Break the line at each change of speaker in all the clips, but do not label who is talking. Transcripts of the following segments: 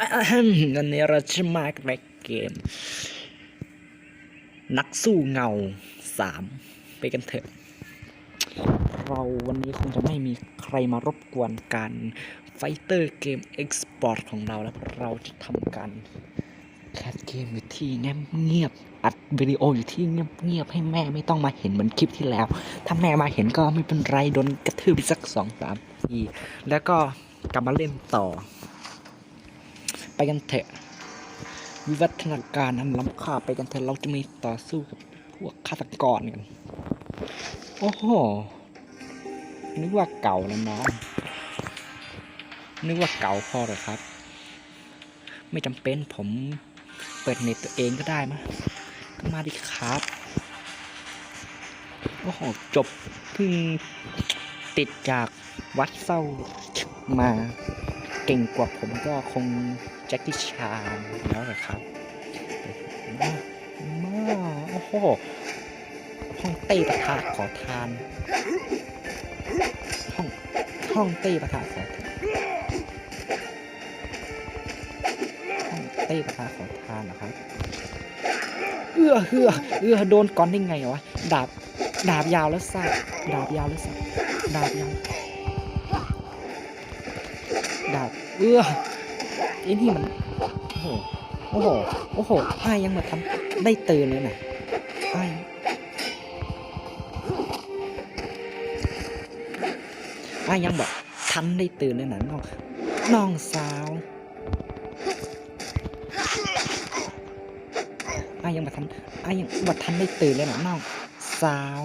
อันนี้เราจะมาในเกม นักสู้เงาสามไปกันเถอะ เราวันนี้คงจะไม่มีใครมารบกวนการไฟเตอร์เกมเอ็กซ์พอร์ตของเราแล้วเราจะทำการแคสเกมอยู่ที่เงียบๆอัดวิดีโออยู่ที่เงียบๆให้แม่ไม่ต้องมาเห็นเหมือนคลิปที่แล้ว ถ้าแม่มาเห็นก็ไม่เป็นไรโดนกระทืบไปสักสองสามทีแล้วก็กลับมาเล่นต่อ ไปกันเถอะ วิวัฒนาการอันล้ำค่าไปกันเถอะเราจะมีต่อสู้กับพวกฆาตกรกันโอ้โหนึกว่าเก่าแล้วน้องนึกว่าเก่าพอหรอครับ ไม่จำเป็นผมเปิดเน็ตตัวเองก็ได้มะก็มาดิครับโอ้โหจบเพิ่งติดจากวัดเศร้ามา ก่งกว่าผมก็คงแจ็คกี้ชานแล้วเหรอครับมาโอ้โหห้องเต้ประทะขอทาน ห้องห้องเต้ประทะขอทานห้องเต้ประทะขอทานเหรอครับเอื้อเอื้อเอื้อโดนก่อนได้ไงวะดาบดาบยาวแล้วซ่าดาบยาวแล้วซ่าดาบยาว ดาบเอื้อไอ้นี่มันโอ้โหโอ้โหโอ้โหอ้ายยังมาทำได้ตื่นเลยน่ะอ้ายอ้ายยังแบบทันได้ตื่นเลยน่ะน้องน้องสาวอ้ายยังมาทันอ้ายยังบัทันได้ตื่นเลยน่ะน้องสาว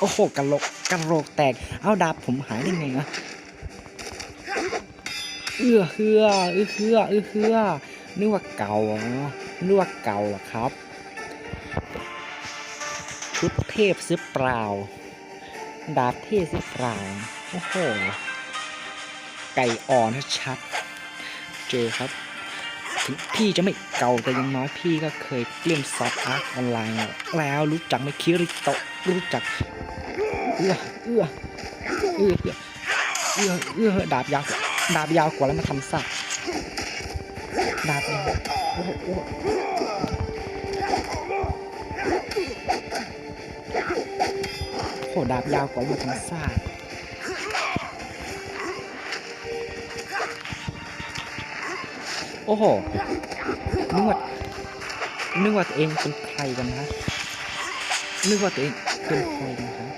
โอ้โหกระโหลกกระโหลกแตก เอาดาบผมหายได้ไงวะ เอื้อเฮือเอื้อเฮือเอื้อเฮือนึกว่าเก่าเหรอนึกว่าเก่าหรอครับ ชุดเทพซื้อเปล่า ดาบเทพซื้อเปล่า โอ้โห ไก่อ่อนชัด เจอครับ ถึงพี่จะไม่เก่าแต่ยังน้อยพี่ก็เคยเล่นซอฟต์อาร์ตออนไลน์แล้วรู้จักไหมคิริโตะรู้จัก เอื้อเอื้อเอื้อเอื้อเอื้อดาบยาว ดาบยาวกว่าแล้วมาทำสักดาบยาวโอ้โหโอ้โหดาบยาวกว่าแล้วมาทำสักโอ้โหนึกว่านึกว่าตัวเองเป็นใครกันนะนึกว่าตัวเองเป็นใครกันครับ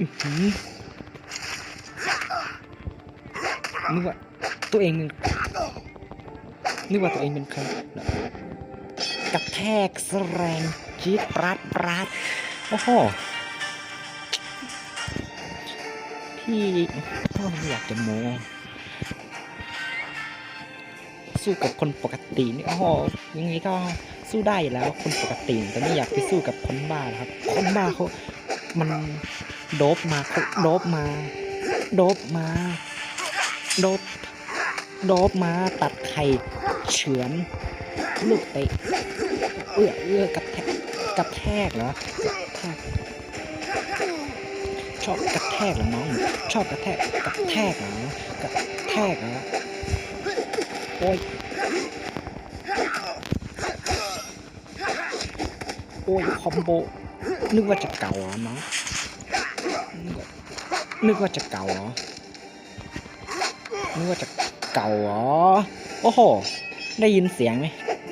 อื้อหือนึกว่า ตัวเองนึกว่าตัวเองเป็นใครกระแทกแสแรงจี๊ดปราดปราดโอ้โหพี่ก็ไม่อยากจะโมสู้กับคนปกตินี่โอ้โหยังไงก็สู้ได้แล้วคนปกติแต่ไม่อยากไปสู้กับคนบ้าครับ คนบ้าเขามันโดบมาเขาโดบมา โดบมา โดบ โดบมาตัดไข่เฉือนลูกเตะเอื้อเอื้อกระแทกกระแทกเหรอชอบกระแทกเหรอน้อง ชอบกระแทกกระแทกเหรอกระแทกเหรอโอ้ยโอ้ยคอมโบนึกว่าจะเก่าเหรอน้องนึกว่านึกว่าจะเก่าเหรอนึกว่าจะ เก่าเหรอโอ้โห ได้ยินเสียงไหม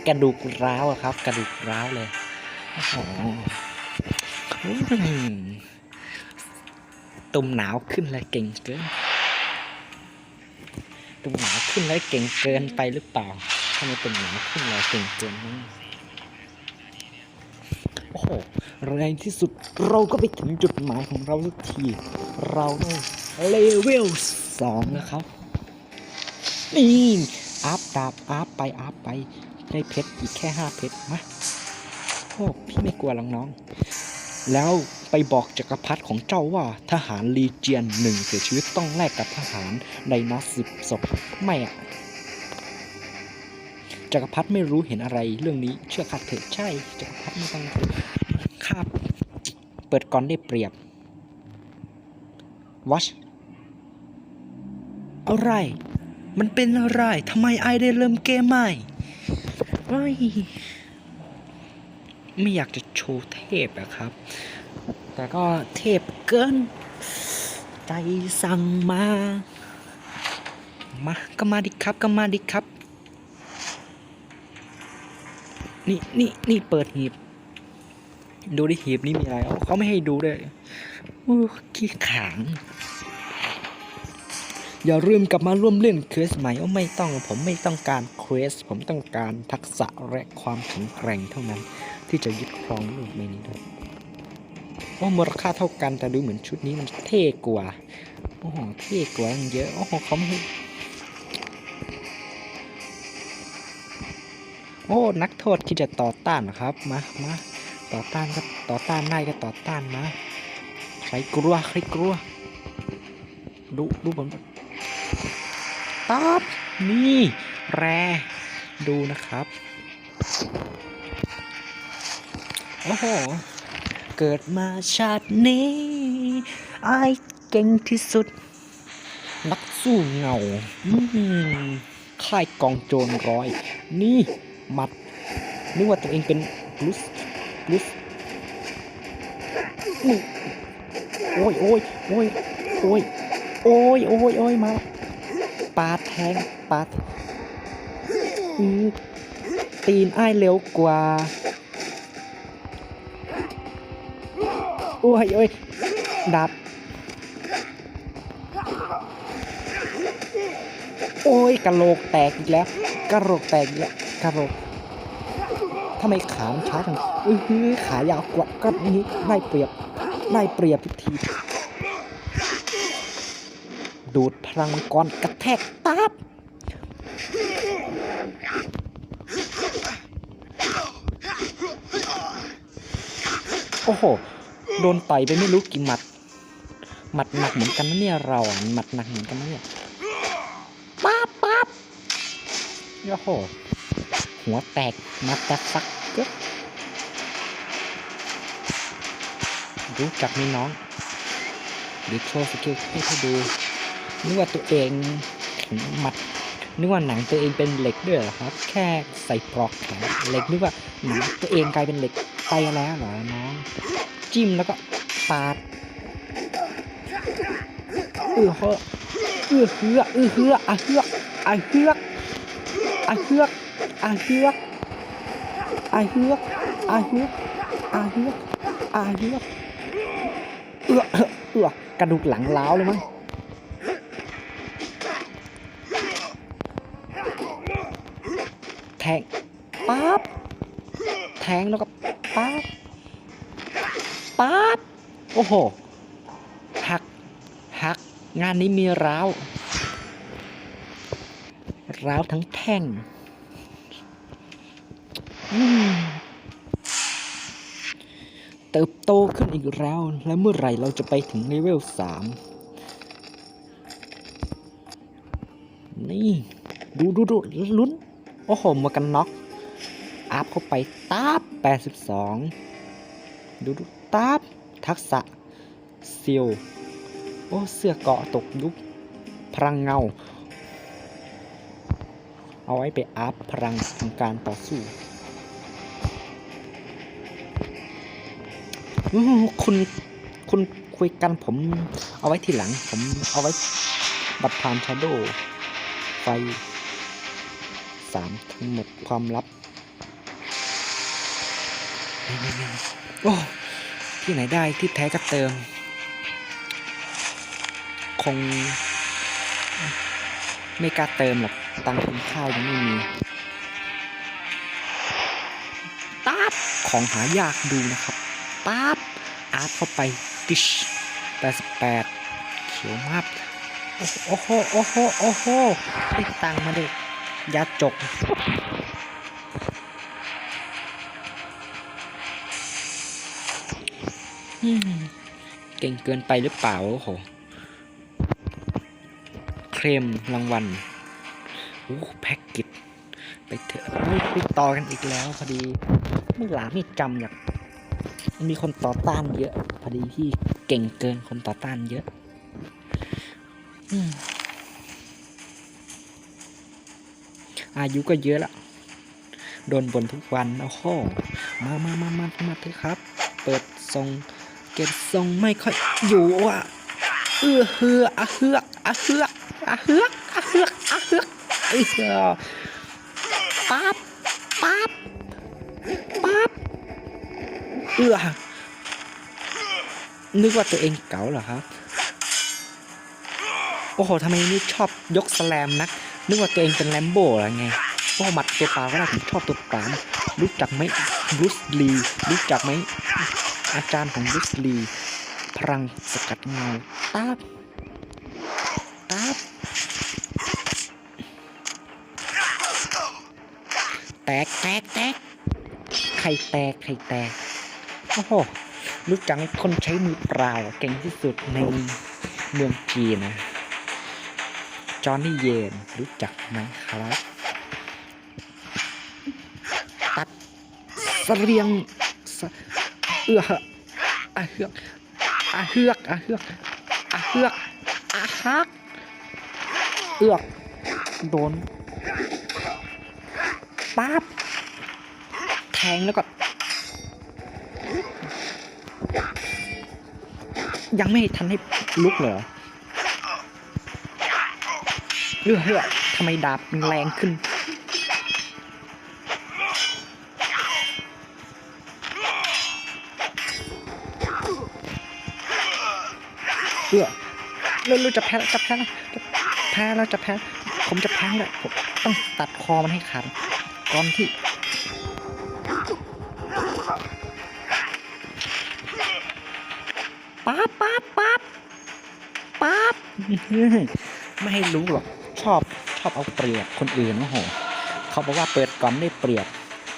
กระดูกร้าวอะครับ กระดูกร้าวเลยโอ้โหตุ่มหนาวขึ้นเลยเก่งเกินตุ่มหนาวขึ้นเลยเก่งเกินไปหรือเปล่าทำไมตุ่มหนาวขึ้นเลยเก่งเกินนะโอ้โหในที่สุดเราก็ไปถึงจุดหมายของเราสักที เราได้เลเวลสองนะครับ นี่อัพดาบอัพไปอัพไปได้เพชรอีกแค่ห้าเพชรมาโอ้พี่ไม่กลัวหรอกน้อง แล้วไปบอกจักรพรรดิของเจ้าว่าทหารลีเจียนหนึ่งเสียชีวิตต้องแลกกับทหารไดนาสิบศพไม่อะจักรพรรดิไม่รู้เห็นอะไรเรื่องนี้เชื่อข้าเถอะใช่จักรพรรดิไม่ต้องข้าเปิดก่อนได้เปรียบวัชอะไร มันเป็นอะไรทำไมไอได้เริ่มเกมใหม่เฮ้ยไม่อยากจะโชว์เทพอะครับ แต่ก็เทพเกิน ใจสั่งมา มาก็มาดิครับก็มาดิครับ นี่นี่นี่เปิดหีบ ดูดิหีบนี่มีอะไรเอาเขาไม่ให้ดูด้วยอู้ขี้ขาง อย่าลืมกลับมาร่วมเล่นเควสใหม่โอ้ไม่ต้อง ผมไม่ต้องการเควส ผมต้องการทักษะและความแข็งแกร่งเท่านั้น ที่จะยึดครองโลกใบนี้ได้โอ้มูลค่าเท่ากันแต่ดูเหมือนชุดนี้มันเท่กว่าโอ้โหเท่กว่าเยอะโอ้โหเขาไม่โอ้นักโทษที่จะต่อต้านนะครับมามาต่อต้านก็ต่อต้านได้ก็ต่อต้านมาใครกลัวใครกลัวดูดูผม ตอบนี่แรดูนะครับ โอ้โห เกิดมาชาตินี้ไอายเก่งที่สุด นักสู้เงาอืมค่ายกองโจรร้อย นี่หมัดนึกว่าตัวเองเป็นบลุสบลุสโอ้ยโอ้ยโอ้ยโอ้ยโอ้ยโอ้ยโอ้ยมา ปาดแทงปาดตีนอ้ายเร็วกว่าโอ้ยโอ้ยดับ โอ้ยกระโหลกแตกอีกแล้วกระโหลกแตกอีกแล้วกะโหลกทำไมขามช้าจังอื้อหือขายาวกว่าก็นี้ได้เปรียบได้เปรียบทุกที ดูดพลังมังกรกระแทกตับโอ้โห โดนต่อยไปไม่รู้กี่หมัด หมัดหนักเหมือนกันนะเนี่ยเราหมัดหนักเหมือนกันนะเนี่ยป๊าบป๊าบโอ้โห หัวแตกมาแตกฟักเก็รู้จักไหมน้องเดี๋ยวโชว์สกิลให้ดู นึกว่าตัวเองหมัดนึกว่าหนังตัวเองเป็นเหล็กด้วยเหรอครับ แค่ใส่ปลอกแข็งเหล็กนึกว่าหนังตัวเองกลายเป็นเหล็กไปแล้วเหรอน้องจิ้มแล้วก็ปาดเออเฮอเออเฮือเออเฮืออะเฮือกอะเฮือกอะเฮือกอะเฮือกอะเฮือกอะเฮือกอะเฮือกอะเฮือกเออเออกระดูกหลังล้าวเลยมั้ง แทงแล้วก็ปั๊บปั๊บโอ้โหหักหักงานนี้มีร้าวร้าวทั้งแท่งเติบโตขึ้นอีกแล้ว และเมื่อไหร่เราจะไปถึงเลเวลสามนี่ ดูดูดูลุ้น โอ้โหมากันน็อก อัพเข้าไปตาบ82 ดูดูตาบทักษะซิลโอ้เสื้อเกาะตกยุคพลังเงา เอาไว้ไปอัพพลังทางการต่อสู้คุณคุณคุยกันผมเอาไว้ทีหลัง ผมเอาไว้บัตรพานชาโดไฟสามทั้งหมดความลับ โอ้ที่ไหนได้ที่แท้ก็เติม คง ไม่กล้าเติมหรอกตังค์กินข้าวยังไม่มีป๊าบของหายากดูนะครับป๊บอาร์ตเข้าไปติชแปดสิบแปดเขียวมากโอ้โหโอ้โหโอ้โหได้ตังค์มาเด็กยาจก เก่งเกินไปหรือเปล่าโอ้โห เคลมรางวัลโอ้แพ็กเกจไปเถอะไม่ไปต่อกันอีกแล้วพอดีไม่หลาไม่จำอยากมีคนต่อต้านเยอะ พอดีที่เก่งเกินคนต่อต้านเยอะอืมอายุก็เยอะละโดนบ่นทุกวันโอ้โหมามามามามาเถอะครับ เปิดทรง เก็บทรงไม่ค่อยอยู่อะเอือเฮืออะเฮือกอะเฮือกอะเฮือกอะเฮือกอะเฮือกเอ้ยเอปั๊บปั๊บปั๊บเอือนึกว่าตัวเองเก๋าเหรอครับ โอ้โหทำไมนี่ชอบยกสแลมนัก นึกว่าตัวเองเป็นแลมโบ้อะไรไง โอ้หมัดตัวเปล่าก็ได้ผมชอบตัวเปล่ารู้จักไหมบรูซลีรู้จักไหม อาจารย์ของบรูซลีพลังสกัดเงาตาบครับแตกแตกแตกไข่แตกไข่แตกโอ้โหรู้จักคนใช้มือเปล่าเก่งที่สุดในเมืองจีนนะจอห์นนี่เยนรู้จักไหมครับ ตัดเสรียงส เอืออะเฮือกอะเฮือกอะเฮือกอะเฮือกอะฮักเอือกโดนปั๊บแทงแล้วก็ ยังไม่ทันให้ลุกเหรอเลือเฮือกทำไมดาบแรงขึ้น เอือเราเราจะแพ้แล้วจะแพ้แล้วจะแพ้แล้วจะแพ้ ผมจะแพ้เลยผมต้องตัดคอมันให้ขาดก่อนที่ป๊าบป๊าบป๊าบป๊าบไม่ให้รู้หรอกชอบชอบเอาเปรียบคนอื่นโอ้โหเขาบอกว่าเปิดก่อนได้เปรียบ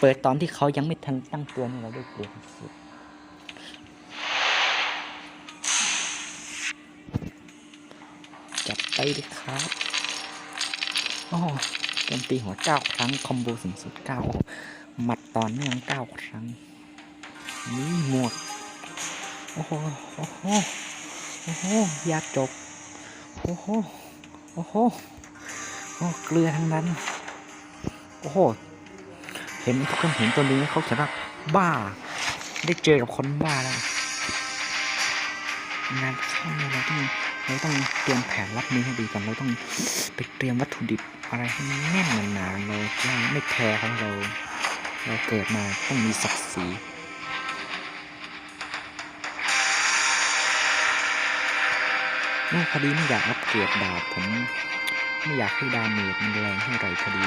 เปิดตอนที่เขายังไม่ทันตั้งตัวนี่เราได้เปรียบสุดจัดไป เลยครับโอ้โหโจมตีหัวเก้าครั้ง คอมโบสูงสุดเก้าหมัดต่อเนื่องเก้าครั้ง นี่หมวกโอ้โห โอ้โห โอ้โห ยาจบ โอ้โห โอ้โห โอ้ เกลือทั้งนั้น โอ้โห เห็นทุกคนเห็นตัวนี้เขาเขียนว่าบ้า ได้เจอกับคนบ้าแล้วงานเข้าเนี่ยเราต้อง เราต้องเตรียมแผนรับมือให้ดีก่อนเราต้องไปเตรียมวัตถุดิบอะไรให้แน่นหนาๆเราไม่แพ้ของเรา เราเกิดมาต้องมีศักดิ์ศรีโอ้พอดีไม่อยากอัปเกรดดาบผมไม่อยากให้ดาเมจมันแรงเท่าไหร่พอดี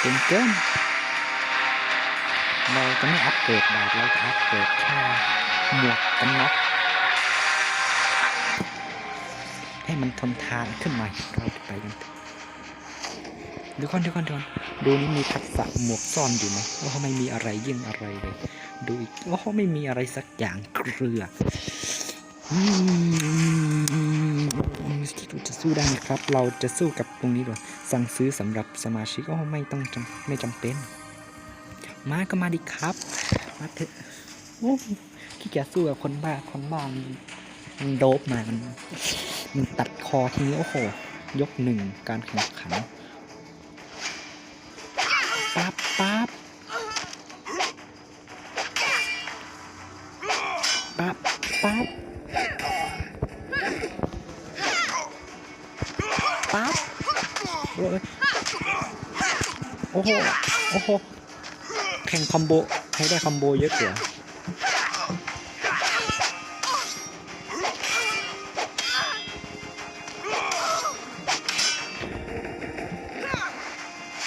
เก่งเกิน เราจะไม่อัปเกรดดาบเราจะอัปเกรดแค่หมวกกันน็อกให้มันทนทานขึ้นมาเราจะไปกันดี๋ยวก่อนดี๋ยวก่อนดี๋ยวก่อนดูนี่มีทักษะหมวกซ่อนอยู่ไหมว่าไม่มีอะไรยิ่งอะไรเลย ดูอีกว่าเขาไม่มีอะไรสักอย่างเกลืออืมจะสู้ได้ไหมครับ เราจะสู้กับตรงนี้ด้วยสั่งซื้อสำหรับสมาชิกก็ไม่ต้องไม่จำเป็น มาก็มาดิครับ มาเถอะโอ้ขี้เกียจสู้กับคนบ้า คนบ้ามันมันโดบมามันมันตัดคอทีนี้โอ้โห ยกหนึ่งการแข่งขันปั๊บปั๊บปั๊บปั๊บปั๊บโอ้โห โอ้โห แข่งคอมโบใครได้คอมโบเยอะกว่า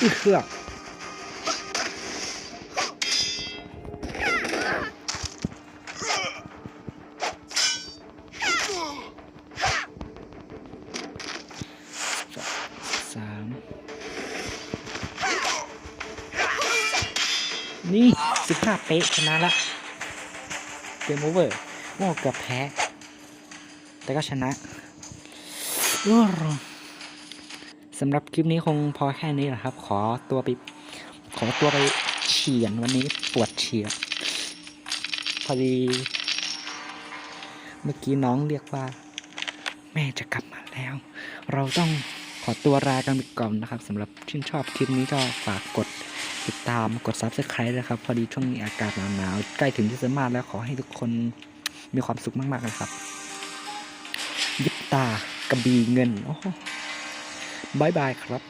อือเฮือก ห้าเป๊ะชนะละเกมโอเวอร์โอ้เกือบแพ้ แต่ก็ชนะสำหรับคลิปนี้คงพอแค่นี้แหละครับ ขอตัวไป ขอตัวไปเฉียนวันนี้ปวดเฉียพอดี เมื่อกี้น้องเรียกว่า แม่จะกลับมาแล้ว เราต้องขอตัวลากันไปก่อนนะครับสำหรับชื่นชอบคลิปนี้ก็ฝากกด ตามกด subscribe นะครับ พอดีช่วงนี้อากาศหนาวๆใกล้ถึงที่สมาแล้วขอให้ทุกคนมีความสุขมากๆนะครับ ยิบตากระบีเงินโอ้บายบายครับ